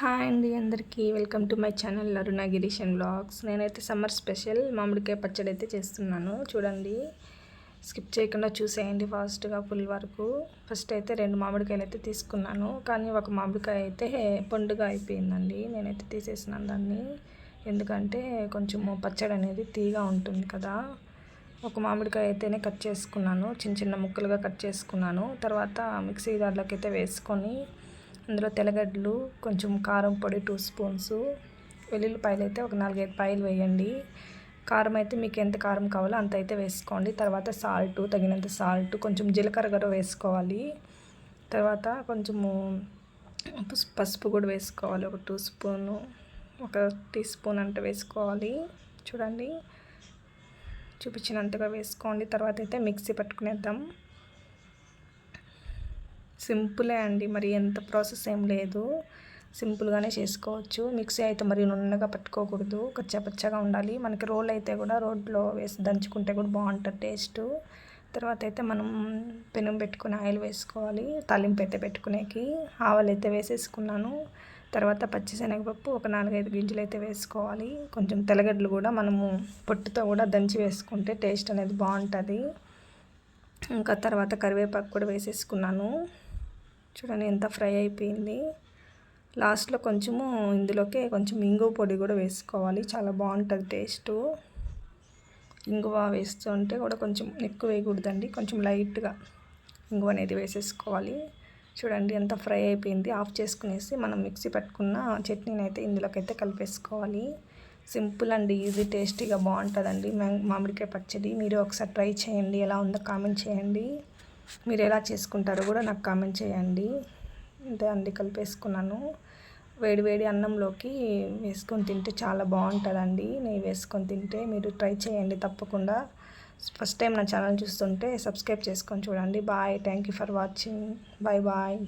Hi అండి అందరికీ. Welcome to my channel Aruna Girishan blogs. నేనైతే సమ్మర్ స్పెషల్ మామిడికాయ పచ్చడి అయితే చేస్తున్నాను. చూడండి స్కిప్ చేయకుండా చూసేయండి ఫాస్ట్గా ఫుల్ వరకు. ఫస్ట్ అయితే రెండు మామిడికాయలు అయితే తీసుకున్నాను. కానీ ఒక మామిడికాయ అయితే పండుగ అయిపోయిందండి. నేనైతే తీసేసినాను దాన్ని. ఎందుకంటే కొంచెము పచ్చడి అనేది తీగా ఉంటుంది కదా. ఒక మామిడికాయ అయితేనే కట్ చేసుకున్నాను. చిన్న చిన్న ముక్కలుగా కట్ చేసుకున్నాను. తర్వాత మిక్సీ దాంట్లోకి అయితే వేసుకొని అందులో తెల్లగడ్డలు కొంచెం కారం పొడి టూ స్పూన్స్ వెల్లుల్లిపాయలు అయితే ఒక నాలుగైదు పాయలు వేయండి. కారం అయితే మీకు ఎంత కారం కావాలో అంత అయితే వేసుకోండి. తర్వాత సాల్ట్ తగినంత సాల్ట్ కొంచెం జీలకర్ర కూడా వేసుకోవాలి. తర్వాత కొంచెము పసుపు కూడా వేసుకోవాలి. ఒక టూ స్పూను ఒక టీ స్పూన్ అంటే వేసుకోవాలి. చూడండి. చూపించినంతగా వేసుకోండి. తర్వాత అయితే మిక్సీ పట్టుకునేద్దాం. సింపులే అండి. మరి ఎంత ప్రాసెస్ ఏం లేదు. సింపుల్గానే చేసుకోవచ్చు. మిక్సీ అయితే మరి నున్నగా పట్టుకోకూడదు. కచ్చపచ్చగా ఉండాలి. మనకి రోల్ అయితే కూడా రోడ్లో వేసి దంచుకుంటే కూడా బాగుంటుంది టేస్ట్. తర్వాత అయితే మనం పెనం పెట్టుకుని ఆయిల్ వేసుకోవాలి. తాలింపు అయితే పెట్టుకునేకి ఆవాలు అయితే వేసేసుకున్నాను. తర్వాత పచ్చిశనగపప్పు ఒక నాలుగైదు గింజలు అయితే వేసుకోవాలి. కొంచెం తెల్లగడ్డలు కూడా మనము పొట్టుతో కూడా దంచి వేసుకుంటే టేస్ట్ అనేది బాగుంటుంది. ఇంకా తర్వాత కరివేపాకు కూడా వేసేసుకున్నాను. చూడండి ఎంత ఫ్రై అయిపోయింది. లాస్ట్లో కొంచెము ఇందులోకి కొంచెం ఇంగువ పొడి కూడా వేసుకోవాలి. చాలా బాగుంటుంది టేస్ట్. ఇంగువ వేస్తుంటే కూడా కొంచెం ఎక్కువ వేయకూడదండి. కొంచెం లైట్గా ఇంగువ అనేది వేసేసుకోవాలి. చూడండి ఎంత ఫ్రై అయిపోయింది. ఆఫ్ చేసుకునేసి మనం మిక్సీ పెట్టుకున్న చట్నీని అయితే ఇందులోకైతే కలిపేసుకోవాలి. సింపుల్ అండ్ ఈజీ టేస్టీగా బాగుంటుందండి. మామిడికాయ పచ్చడి. మీరు ఒకసారి ట్రై చేయండి. ఎలా ఉందో కామెంట్ చేయండి. మీరు ఎలా చేసుకుంటారో కూడా నాకు కామెంట్ చేయండి. అంతే అండి కలిపేసుకున్నాను. వేడి వేడి అన్నంలోకి వేసుకొని తింటే చాలా బాగుంటుందండి. నెయ్యి వేసుకొని తింటే మీరు ట్రై చేయండి తప్పకుండా. ఫస్ట్ టైం నా ఛానల్ చూస్తుంటే సబ్స్క్రైబ్ చేసుకొని చూడండి. Bye thank you for watching. Bye bye.